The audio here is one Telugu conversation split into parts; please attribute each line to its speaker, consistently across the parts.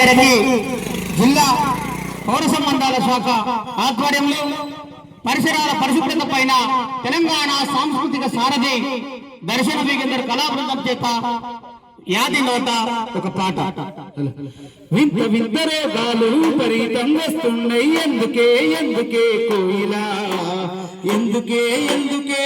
Speaker 1: మేరకి జిల్లా పౌర సంబంధాల శాఖ ఆధ్వర్యంలో పరిసరాల పరిశుభ్రత పైన తెలంగాణ సాంస్కృతిక సారథి దర్శన వీగేందర్ కళా బృందం చేత యాది నోట ఒక పాట.
Speaker 2: వింత వింత రోగాలు పరితం వస్తున్నాయి. ఎందుకే ఎందుకే కోయిలా? ఎందుకే ఎందుకే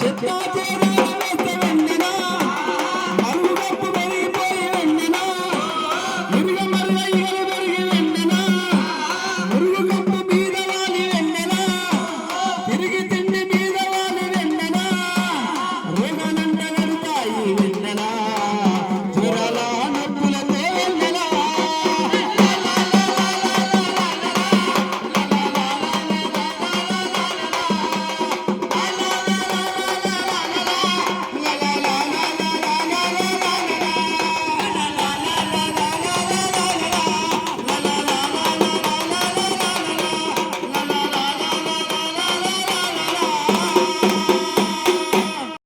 Speaker 2: তোদের